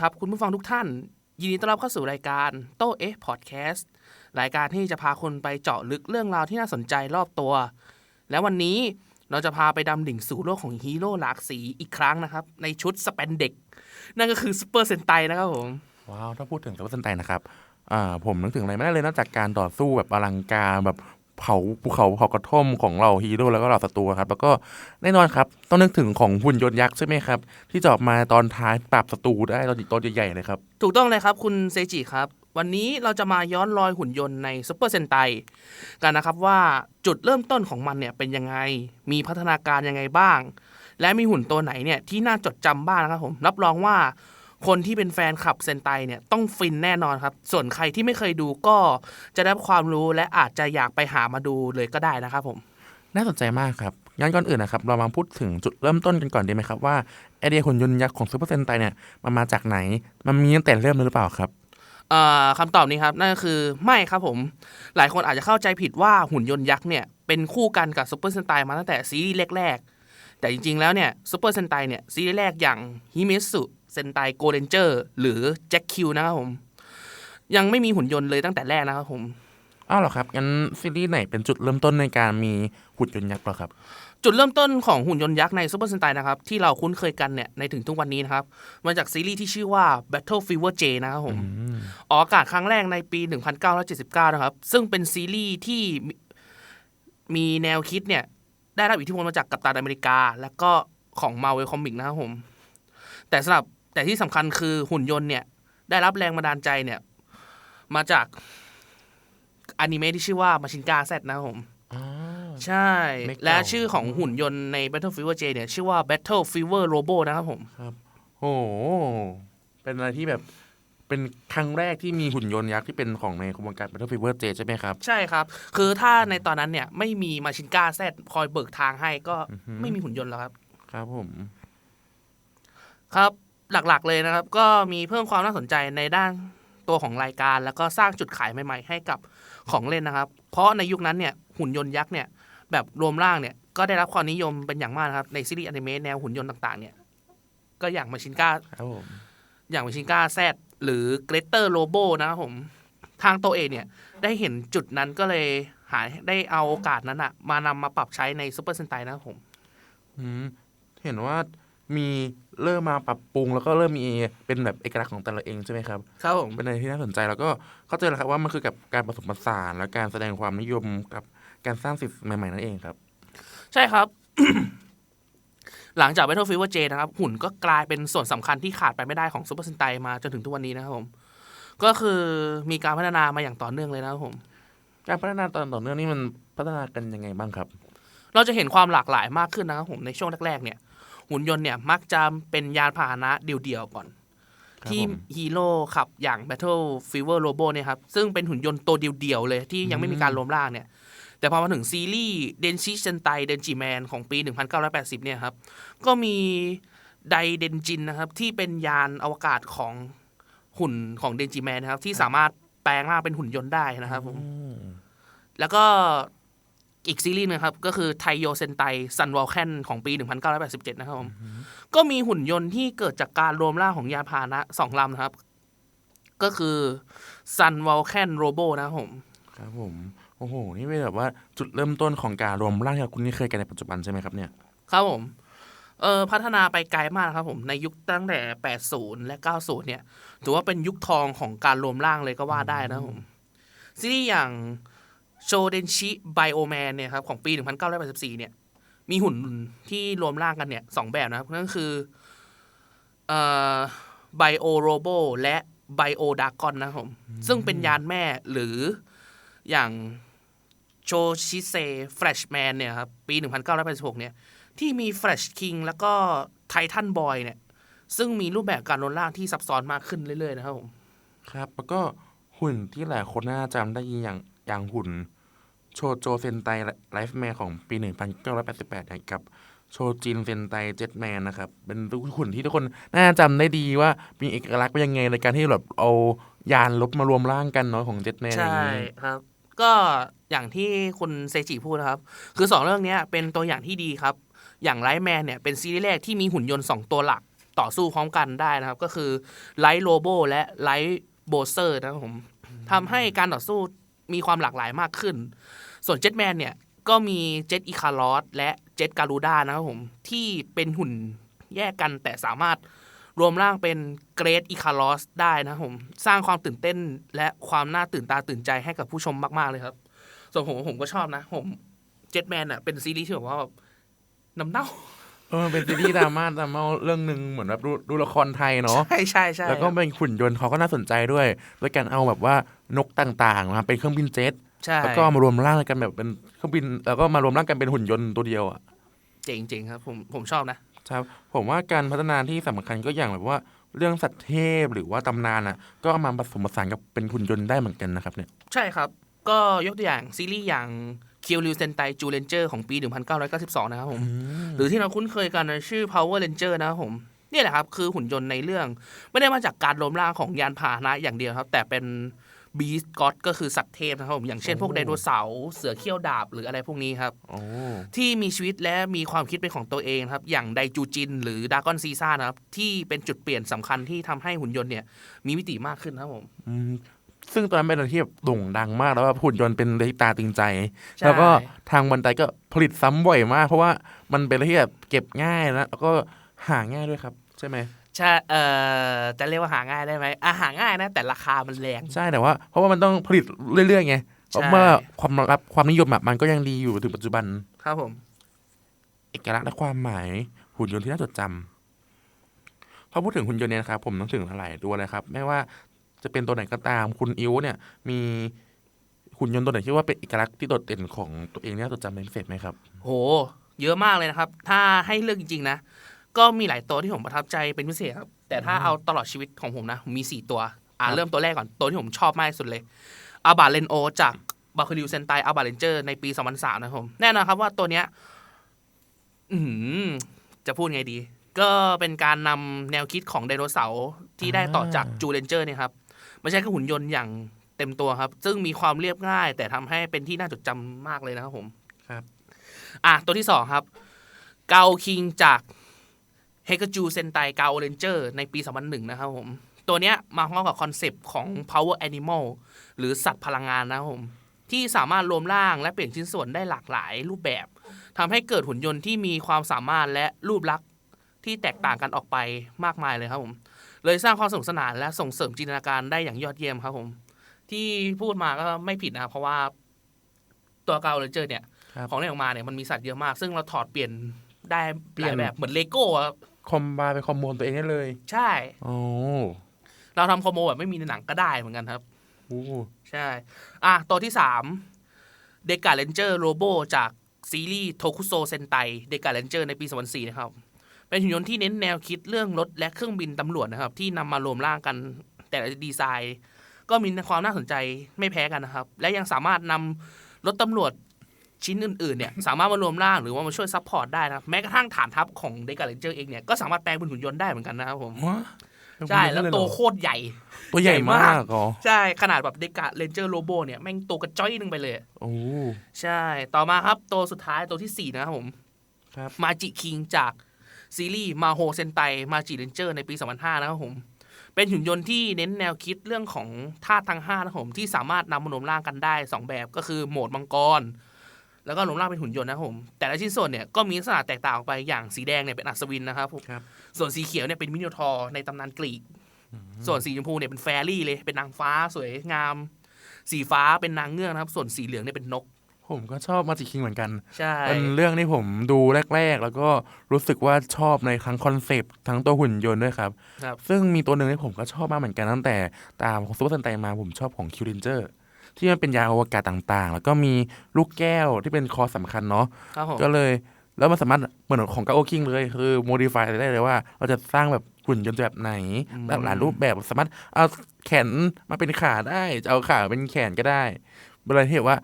ครับคุณผู้ฟังทุกท่าน ยินดีต้อนรับเข้าสู่รายการโต้เอ๊ะพอดแคสต์รายการที่จะพาคนไปเจาะลึกเรื่องราวที่น่าสนใจรอบตัว และวันนี้เราจะพาไปดำดิ่งสู่โลกของฮีโร่หลากสีอีกครั้งนะครับ ในชุดสเปนเด็ก นั่นก็คือซูเปอร์เซนไตนะครับผมว้าว ถ้าพูดถึงซูเปอร์เซนไตนะครับผมนึกถึงอะไรไม่ได้เลยนอกจากการต่อสู้แบบอลังการแบบ เผาภูเขาเผากระท่อมของเราฮีโร่แล้วก็เหล่าศัตรูครับ แล้วก็แน่นอนครับ ต้องนึกถึงของหุ่นยนต์ยักษ์ใช่ไหมครับ ที่จะออกมาตอนท้ายปราบศัตรูได้ตอนตอนใหญ่ๆเลยครับ ถูกต้องเลยครับคุณเซจิครับ วันนี้เราจะมาย้อนรอยหุ่นยนต์ในซูเปอร์เซนไตกันนะครับว่าจุดเริ่มต้นของมันเนี่ยเป็นยังไงมีพัฒนาการยังไงบ้าง และมีหุ่นตัวไหนเนี่ยที่น่าจดจำบ้างนะครับผมรับรองว่า คนที่เป็นแฟนคลับเซนไตเนี่ยต้องฟินแน่นอนครับ ส่วนใครที่ไม่เคยดูก็จะได้ความรู้และอาจจะอยากไปหามาดูเลยก็ได้นะครับผม น่าสนใจมากครับงั้นก่อนอื่นนะครับ เรามาพูดถึงจุดเริ่มต้นกันก่อนดีไหมครับว่าไอเดียหุ่นยนต์ยักษ์ของซูเปอร์เซนไตเนี่ยมันมาจากไหน มันมีตั้งแต่เริ่มเลยหรือเปล่าครับเอ่อคำตอบนี้ครับนั่นก็คือไม่ครับผม หลายคนอาจจะเข้าใจผิดว่าหุ่นยนต์ยักษ์เนี่ยเป็นคู่กันกับซูเปอร์เซนไตมาตั้งแต่ซีรีส์แรกๆแต่จริงๆแล้วเนี่ยซูเปอร์เซนไตเนี่ยซีรีส์แรกอย่างฮิเมสุ เซนไตโกเรนเจอร์หรือแจ็คคิวนะครับผม ยังไม่มีหุ่นยนต์เลยตั้งแต่แรกนะครับผมอ้าวเหรอครับงั้นซีรีส์ไหนเป็นจุดเริ่มต้นในการมีหุ่นยนต์ยักษ์เหรอครับ จุดเริ่มต้นของหุ่นยนต์ยักษ์ในซูเปอร์เซนไตนะครับที่เราคุ้นเคยกันเนี่ยในถึงทุกวันนี้นะครับมาจากซีรีส์ที่ชื่อว่า Battle Fever J นะครับผมออกอากาศครั้งแรกในปี 1979 นะครับ ซึ่งเป็นซีรีส์ที่มีมีแนวคิดเนี่ยได้รับอิทธิพลมาจากกัปตันอเมริกา และก็ของ Marvel Comics นะครับผมแต่สำหรับ แต่ที่สำคัญคือหุ่นยนต์เนี่ย ได้รับแรงบันดาลใจเนี่ย มาจากอนิเมะที่ชื่อว่ามาชินกาแซนะครับผมอ๋อใช่ไม่เก่าและชื่อของหุ่นยนต์ใน Battle Fever J เนี่ย ชื่อว่า Battle Fever Robo นะครับผมโอ้โหเป็นอะไรที่แบบเป็นครั้งแรกที่มีหุ่นยนต์ยักษ์ที่เป็นของในขบวนการ Battle Fever J ใช่ไหมครับ ใช่ครับ คือถ้าในตอนนั้นเนี่ย ไม่มีมาชินกาแซดคอยเบิกทางให้ก็ไม่มีหุ่นยนต์แล้วครับ ครับผม ครับ หลักๆเลยนะครับ ก็มีเพิ่มความน่าสนใจในด้านตัวของรายการ แล้วก็สร้างจุดขายใหม่ๆ ให้กับของเล่นนะครับ เพราะในยุคนั้นเนี่ยหุ่นยนต์ยักษ์เนี่ยแบบรวมร่างเนี่ยก็ได้รับความนิยมเป็นอย่างมากนะครับในซีรีส์อนิเมะแนวหุ่นยนต์ต่างๆเนี่ยก็อย่างมาชินกาครับผมอย่างมาชินกาแซดหรือเกรเตอร์โลโบนะครับผมทางตัวเองเนี่ยได้เห็นจุดนั้นก็เลยหาได้เอาโอกาสนั้นอะมานำมาปรับใช้ในซูเปอร์เซนไตนะครับผมอืมเห็นว่ามี เริ่มมาปรับปรุง แล้วก็เริ่มมีเป็นแบบเอกลักษณ์ของแต่ละเองใช่ไหมครับครับผมเป็นอะไรที่น่าสนใจแล้วก็เข้าใจแล้วครับว่ามันคือกับการผสมผสานและการแสดงความนิยมกับการสร้างสิ่งใหม่ๆนั่นเองครับ ใช่ครับ หลังจาก Battle Fever J นะครับ หุ่นก็กลายเป็นส่วนสำคัญที่ขาดไปไม่ได้ของซูเปอร์ e ซนไตมาจนถึงทุกวันนี้นะครับผม ก็คือมีการพัฒนามาอย่างต่อเนื่องเลยนะครับผม การพัฒนาตอนต่อเนื่องนี่มันพัฒนากันยังไงบ้างครับ เราจะเห็นความหลากหลายมากขึ้นนะครับผมในช่วงแรกๆเนี่ย หุ่นยนต์เนี่ยมักจะเป็นยานพาหนะเดี่ยวๆก่อนครับที่ผมฮีโร่ขับอย่าง Battle Fever Robo เนี่ยครับซึ่งเป็นหุ่นยนต์ตัวเดียวๆเลย ที่ยังไม่มีการรวมร่างเนี่ย แต่พอมาถึงซีรีส์เดนชิเซนไตเดนจิแมนของปี 1980 เนี่ยครับ ก็มีไดเดนจินนะครับที่เป็นยานอวกาศของหุ่นของเดนจิแมนนะครับที่สามารถแปลงร่างเป็นหุ่นยนต์ได้นะครับผมแล้วก็ อีกซีรีส์หนึงครับ ก็คือไทโยเซนไตซันวอลแคนของปี 1987 นะครับผมก็มีหุ่นยนต์ที่เกิดจากการรวมร่างของยานพาหนะสองลำนะครับ ก็คือซันวอลแคนโรโบนะครับผม ครับผม โอ้โห นี่เป็นแบบว่าจุดเริ่มต้นของการรวมร่างที่เราคุ้นเคยกันในปัจจุบันใช่ไหมครับเนี่ย ครับผมเออพัฒนาไปไกลมากนะครับผม ในยุคตั้งแต่ 80 และ 90 เนี่ย ถือว่าเป็นยุคทองของการรวมร่างเลยก็ว่าได้นะครับผม ซีรีส์อย่าง โชเดนชิไบโอแมนเนี่ยครับของปี 1984 เนี่ย มีหุ่นที่รวมร่างกันเนี่ยสองแบบนะครับ นั่นก็คือเอ่อไบโอโรโบและไบโอดากอนนะครับผมซึ่งเป็นยานแม่หรืออย่างโชชิเซแฟลชแมนเนี่ยครับปี 1986 เนี่ย ที่มีแฟลชคิงแล้วก็ไททันบอยเนี่ย ซึ่งมีรูปแบบการรวมร่างที่ซับซ้อนมากขึ้นเรื่อยๆ นะครับผม ครับ แล้วก็หุ่นที่หลายคนน่าจำได้อย่างอย่างหุ่น โชโจเซนไตไลฟ์แมนของปี 1988นี่ยกับโชจินเซนไตเจ็ตแมนนะครับ เป็นหุ่นที่ทุกคนน่าจำได้ดีว่ามีเอกลักษณ์เป็นยังไงในการที่แบบเอายานลบมารวมร่างกันเนาะของเจ็ตแมนอย่างใช่นี้ครับ ก็อย่างที่คุณเซจิพูดนะครับ คือสองเรื่องนี้เป็นตัวอย่างที่ดีครับ อย่างไลท์แมนเนี่ยเป็นซีรีส์แรกที่มีหุ่นยนต์สองตัวหลักต่อสู้พร้อมกันได้นะครับ ก็คือไลท์โลโบและไลท์โบเซอร์นะครับผมทำให้การต่อสู้มีความหลากหลายมากขึ้น ส่วนเจ็ตแมนเนี่ยก็มีเจ็ตอีคาร์ลอสและเจ็ตการูด้านะครับผม ที่เป็นหุ่นแยกกันแต่สามารถรวมร่างเป็นเกรดอีคาร์ลอสได้นะครับผม สร้างความตื่นเต้นและความน่าตื่นตาตื่นใจให้กับผู้ชมมากๆเลยครับ ส่วนผมผมก็ชอบนะ ผมเจ็ตแมนอะเป็นซีรีส์ที่แบบว่าแบบน้ำเน่าเออมันเป็นซีรีส์ดราม่าดราม่าเรื่องหนึ่งเหมือนแบบดูดูละครไทยเนาะใช่ใช่ใช่แล้วก็เป็นขุนยนต์เขาก็น่าสนใจด้วยด้วยการเอาแบบว่านกต่างๆมาเป็นเครื่องบินเจ็ต ใช่แล้วก็มารวมร่างกันแบบเป็นเครื่องบินแล้วก็มารวมร่างกันเป็นหุ่นยนต์ตัวเดียวอะเจ๋งๆครับผมผมชอบนะครับผมว่าการพัฒนาที่สำคัญก็อย่างแบบว่าเรื่องสัตว์เทพหรือว่าตำนานอะ ก็เอามาผสมผสานกับเป็นหุ่นยนต์ได้เหมือนกันนะครับเนี่ยใช่ครับ ก็ยกตัวอย่างซีรีส์อย่างเคียวริวเซนไตจูเลนเจอร์ของปี 1992 นะครับผม หรือที่เราคุ้นเคยกันในชื่อ Power Ranger นะครับผมนี่แหละครับ คือหุ่นยนต์ในเรื่อง ไม่ได้มาจากการรวมร่างของยานพาหนะอย่างเดียวครับ แต่เป็น บีสก็ d ก็คือสัตว์เทพนะครับผมอย่างเช่นพวกโอ้ไดโนเสาร์เสือเขี้ยวดาบหรืออะไรพวกนี้ครับโอ้ที่มีชีวิตและมีความคิดเป็นของตัวเองครับ อย่างไดจูจิน หรือดากอนซีซ่านะครับ ที่เป็นจุดเปลี่ยนสำคัญที่ทำให้หุ่นยนต์เนี่ย มีมิติมากขึ้นครับผมอืมซึ่งตอนนั้นเป็นอะไรที่แบบโด่งดังมากแล้วว่าหุ่นยนต์เป็นเรื่องที่ตาตึงใจใช่แล้วก็ทางบันไดก็ผลิตซ้ำบ่อยมาก เพราะว่ามันเป็นอะไรที่แบบเก็บง่ายนะแล้วก็หาง่ายด้วยครับ ใช่ไหม ใช่เอ่อจะเรียกว่าหาง่ายได้ไหมอะหาง่ายนะ แต่ราคามันแรง ใช่แต่ว่า เพราะว่ามันต้องผลิตเรื่อยๆไงเพราะใช่ว่าความรับความนิยมอะมันก็ยังดีอยู่ถึงปัจจุบัน ครับผม เอกลักษณ์และความหมายหุ่นยนต์ที่น่าจดจำพอพูดถึงหุ่นยนต์เนี่ยนะครับผมนึกถึงหลายตัวเลยครับ ไม่ว่าจะเป็นตัวไหนก็ตามคุณอิวเนี่ย มีหุ่นยนต์ตัวไหนที่ว่าเป็นเอกลักษณ์ที่โดดเด่นของตัวเองที่น่าจดจำเป็นพิเศษไหมครับ โห เยอะมากเลยนะครับ ถ้าให้เลือกจริงๆนะ ก็มีหลายตัวที่ผมประทับใจเป็นพิเศษครับ แต่ถ้าเอาตลอดชีวิตของผมนะผมมีสี่ตัว อ่าครับเริ่มตัวแรกก่อน ตัวที่ผมชอบมากที่สุดเลย อาบาเลนโอ จากบาคูริวเซนไตอาบาเลนเจอร์ในปี 2003 นะครับผม แน่นอนครับว่าตัวเนี้ยอืมจะพูดไงดี ก็เป็นการนำแนวคิดของไดโนเสาร์ที่ได้ต่อจากจูเลนเจอร์เนี่ยครับมาใช้กับหุ่นยนต์อย่างเต็มตัวครับ ซึ่งมีความเรียบง่าย แต่ทำให้เป็นที่น่าจดจำมากเลยนะครับผม ครับ อะตัวที่สองครับ เกาคิงจาก เฮกจูเซนไตเกาเรนเจอร์ในปี 2001 นะครับผม ตัวเนี้ยมาพร้อมกับคอนเซปต์ของ power animal หรือสัตว์พลังงานนะครับผม ที่สามารถรวมร่างและเปลี่ยนชิ้นส่วนได้หลากหลายรูปแบบทำให้เกิดหุ่นยนต์ที่มีความสามารถและรูปลักษณ์ที่แตกต่างกันออกไปมากมายเลยครับผม เลยสร้างความสนุกสนานและส่งเสริมจินตนาการได้อย่างยอดเยี่ยมครับผม ที่พูดมาก็ไม่ผิดนะครับเพราะว่าตัวเกาเรนเจอร์เนี่ยครับของเล่นออกมาเนี่ยมันมีสัตว์เยอะมาก ซึ่งเราถอดเปลี่ยนได้เปลี่หยนลายแบบเหมือนเลโก้อะ คอมบาเป็นคอมโบนตัวเองได้เลย ใช่โอ้เราทำคอมโบแบบไม่มีในหนังก็ได้เหมือนกันครับโหใช่ อะตัวที่สามเดกาเลนเจอร์โรโบจากซีรีส์โทคุโซเซนไตเดกาเลนเจอร์ในปี 2004 นะครับ เป็นหุ่นยนต์ที่เน้นแนวคิดเรื่องรถและเครื่องบินตำรวจนะครับ ที่นำมารวมร่างกันแต่ละดีไซน์ ก็มีความน่าสนใจไม่แพ้กันนะครับ และยังสามารถนำรถตำรวจ ชิ้นอื่นๆเนี่ยสามารถมารวมร่างหรือว่ามาช่วยซัพพอร์ตได้นะครับแม้กระทั่งฐานทัพของเดกาเลนเจอร์เองเนี่ยก็สามารถแปลงเป็นหุ่นยนต์ได้เหมือนกันนะครับผมวะใช่แล้วเป็นตัหุ่วนยนต์โคตรใหญ่ ตัวใหญ่ใหญ่มามากกเหรอใช่ขนาดแบบเดกาเลนเจอร์โรโบเนี่ยแม่งตัวกระจ้อยหนึงไปเลยโอ้ใช่ต่อมาครับตัวสุดท้ายตัวที่ 4 นะครับผมครับมาจิคิงจากซีรีส์มาโฮเซนไตมาจิเรนเจอร์ในปี 2005 นะครับผมเป็นหุ่นยนต์ที่เน้นแนวคิดเรื่องของธาตุทั้ง5นะครับผมที่สามารถนำมารวมร่างกันได้ 2 แบบก็คือโหมดมังกร แล้วก็รวมร่างเป็นหุ่นยนต์นะครับผม แต่ละชิ้นส่วนเนี่ยก็มีลักษณะแตกต่างออกไปอย่างสีแดงเนี่ยเป็นอัศวินนะครับผมครับ ส่วนสีเขียวเนี่ยเป็นมิโนทอร์ในตำนานกรีก ส่วนสีชมพูเนี่ยเป็นแฟรี่เลยเป็นนางฟ้าสวยงาม สีฟ้าเป็นนางเงือกนะครับ ส่วนสีเหลืองเนี่ยเป็นนก ผมก็ชอบมาจิคิงเหมือนกันใช่เป็นเรื่องที่ผมดูแรก ๆ แล้วก็รู้สึกว่าชอบในทั้งคอนเซปต์ทั้งตัวหุ่นยนต์ด้วยครับ ครับ ซึ่งมีตัวหนึ่งที่ผมก็ชอบมากเหมือนกันตั้งแต่ตามของซูเปอร์เซนไตมาผมชอบของคิวรินเจอร์ ที่มันเป็นยานอวกาศต่างๆ แล้วก็มีลูกแก้วที่เป็นคอสำคัญเนาะครับผมก็เลยแล้วมันสามารถเหมือนของกาโอคิงเลยคือโมดิฟายได้เลยว่า เราจะสร้างแบบหุ่นยนต์แบบไหนอืมแบบหลายรูปแบบสามารถเอาแขนมาเป็นขาได้จะเอาขาเป็นแขนก็ได้เป็นอะไรที่แบบว่า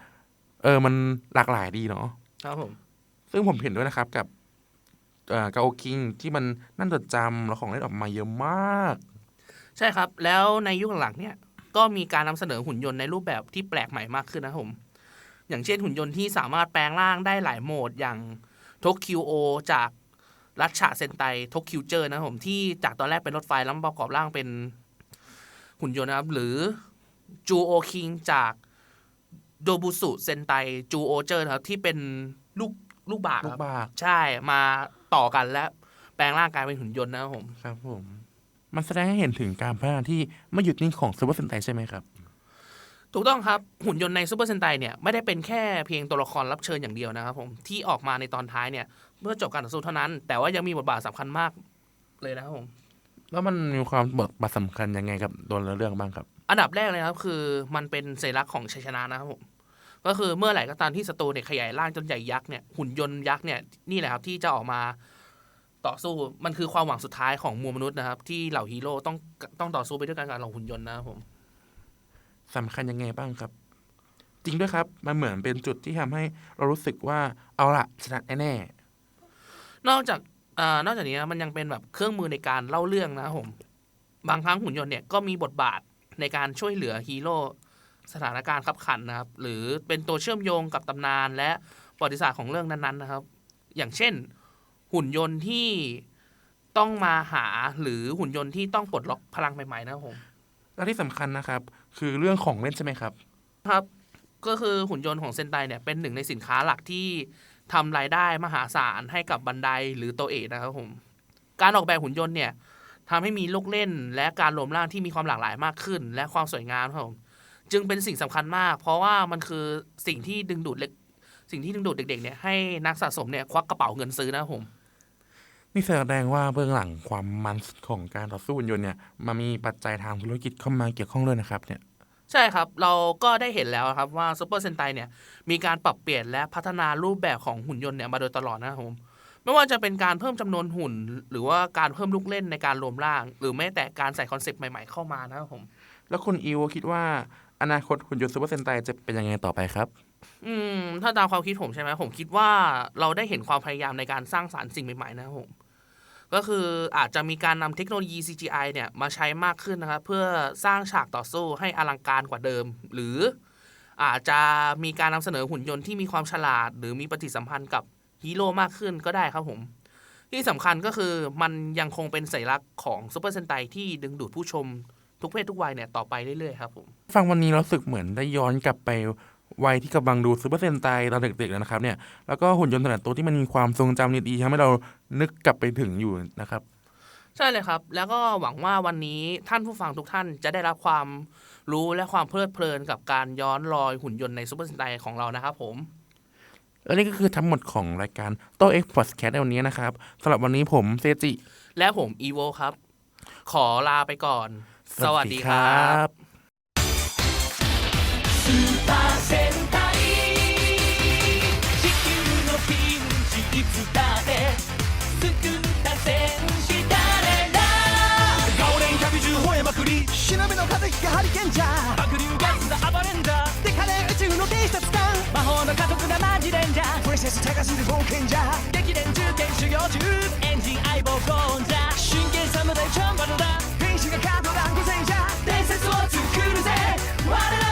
เออมันหลากหลายดีเนาะครับผมซึ่งผมเห็นด้วยนะครับกับกาโอคิงที่มันนั่นจดจำแล้วของเล่นออกมาเยอะมาก ใช่ครับ แล้วในยุคหลังๆเนี่ย ก็มีการนำเสนอหุ่นยนต์ในรูปแบบที่แปลกใหม่มากขึ้นนะครับผม อย่างเช่นหุ่นยนต์ที่สามารถแปลงร่างได้หลายโหมดอย่างโทคิวโอจากรัชฉะเซนไตทกคิวเจอร์นะครับผมที่จากตอนแรกเป็นรถไฟแล้วมาประกอบร่างเป็นหุ่นยนต์นะครับ หรือจูโอคิงจากโดบุสุเซนไตจูโอเจอร์นะครับที่เป็นลูกลูกบาศก์ลูคกรับบากใช่มาต่อกันและแปลงร่างกายเป็นหุ่นยนต์นะครับผมครับผม มันแสดงให้เห็นถึงการพัฒนาที่ไม่หยุดนิ่งของซูเปอร์เซนไตใช่ไหมครับ ถูกต้องครับ หุ่นยนต์ในซูเปอร์เซนไตเนี่ยไม่ได้เป็นแค่เพียงตัวละครรับเชิญอย่างเดียวนะครับผมที่ออกมาในตอนท้ายเนี่ยเมื่อจบการต่อสู้เท่านั้น แต่ว่ายังมีบทบาทสำคัญมากเลยนะครับผมแล้วมันมีความบทบาทสำคัญยังไงกับตัวเรื่องบ้างครับ อันดับแรกเลยนะครับคือมันเป็นสัญลักษณ์ของชัยชนะนะครับผมก็คือเมื่อไหร่ก็ตามที่ศัตรูเนี่ยขยายร่างจนใหญ่ยักษ์เนี่ยหุ่นยนต์ยักษ์เนี่ยนี่แหละครับที่จะออกมา ต่อสู้มันคือความหวังสุดท้ายของมวลมนุษย์นะครับ ที่เหล่าฮีโร่ต้องต้องต่อสู้ไปด้วยกันกับเหล่าหุ่นยนต์นะครับผมสำคัญยังไงบ้างครับ จริงด้วยครับ มันเหมือนเป็นจุดที่ทำให้เรารู้สึกว่าเอาละชนะแน่นอกจากเอ่อนอกจากนี้นะมันยังเป็นแบบเครื่องมือในการเล่าเรื่องนะครับผมบางครั้งหุ่นยนต์เนี่ยก็มีบทบาทในการช่วยเหลือฮีโร่สถานการณ์ขับขันนะครับ หรือเป็นตัวเชื่อมโยงกับตำนานและประวัติศาสตร์ของเรื่องนั้นๆนะครับ อย่างเช่น หุ่นยนต์ที่ต้องมาหาหรือหุ่นยนต์ที่ต้องปลดล็อกพลังใหม่ๆนะครับผมๆและที่สำคัญนะครับ คือเรื่องของเล่นใช่ไหมครับ ครับ ก็คือหุ่นยนต์ของเซนไตเนี่ยเป็นหนึ่งในสินค้าหลักที่ทำรายได้มหาศาลให้กับบันไดหรือโตเอะนะครับผมการออกแบบหุ่นยนต์เนี่ยทำให้มีลูกเล่นและการรวมร่างที่มีความหลากหลายมากขึ้น และความสวยงามครับผมจึงเป็นสิ่งสำคัญมาก เพราะว่ามันคือสิ่งที่ดึงดูดเล็กสิ่งที่ดึงดูดเด็กๆเนี่ยให้นักสะสมเนี่ยควักกระเป๋าเงินซื้อนะครับผม นี่แสดงว่าเบื้องหลังความมันของการต่อสู้หุ่นยนต์เนี่ยมันมีปัจจัยทางธุรกิจเข้ามาเกี่ยวข้องด้วยนะครับเนี่ยใช่ครับ เราก็ได้เห็นแล้วครับว่าซูเปอร์เซนไตเนี่ยมีการปรับเปลี่ยนและพัฒนารูปแบบของหุ่นยนต์เนี่ยมาโดยตลอดนะครับผมไม่ว่าจะเป็นการเพิ่มจำนวนหุ่น หรือว่าการเพิ่มลูกเล่นในการรวมร่าง หรือแม้แต่การใส่คอนเซปต์ใหม่ ๆเข้ามานะครับผม แล้วคุณอิวคิดว่าอนาคตหุ่นยนต์ซูเปอร์เซนไตจะเป็นยังไงต่อไปครับ อืม ถ้าตามความคิดผมใช่ไหมผมคิดว่าเราได้เห็นความพยายามในการสร้างสารรค์สิ่งใหม่ๆนะครับผม ก็คืออาจจะมีการนำเทคโนโลยี CGI เนี่ยมาใช้มากขึ้นนะครับ เพื่อสร้างฉากต่อสู้ให้อลังการกว่าเดิม หรืออาจจะมีการนำเสนอหุ่นยนต์ที่มีความฉลาด หรือมีปฏิสัมพันธ์กับฮีโร่มากขึ้นก็ได้ครับผม ที่สำคัญก็คือมันยังคงเป็นสัญลักษณ์ของซูเปอร์เซนไตที่ดึงดูดผู้ชมทุกเพศทุกวัยเนี่ยต่อไปเรื่อยๆครับผม ฟังวันนี้เรารู้สึกเหมือนได้ย้อนกลับไป วัยที่กำลังดูซูเปอร์เซนไตตอนเด็กๆแล้วนะครับเนี่ยแล้วก็หุ่นยนต์แต่ละตัวที่มันมีความทรงจำดีๆทำให้เรานึกกลับไปถึงอยู่นะครับ ใช่เลยครับ แล้วก็หวังว่าวันนี้ท่านผู้ฟังทุกท่านจะได้รับความรู้และความเพลิดเพลินกับการย้อนรอยหุ่นยนต์ในซูเปอร์สไตล์ของเรานะครับผมและนี่ก็คือทั้งหมดของรายการโต้เอ็กซ์พอดแคสต์ในวันนี้นะครับสำหรับวันนี้ผมเซจิและผมอีโวครับ ขอลาไปก่อน สวัสดีครับ だって救った戦士誰だ顔連110吠えまくり忍びの風引くハリケンじゃ白竜ガスな暴れんだでかね宇宙の偵察官魔法の家族がマジレンジャープレシャス高すぎる冒険じゃ激伝中堅修行中エンジン相棒ゴーンじゃ真剣侍チャンバルだ兵士がカードランゴ戦じゃ伝説を作るぜ我ら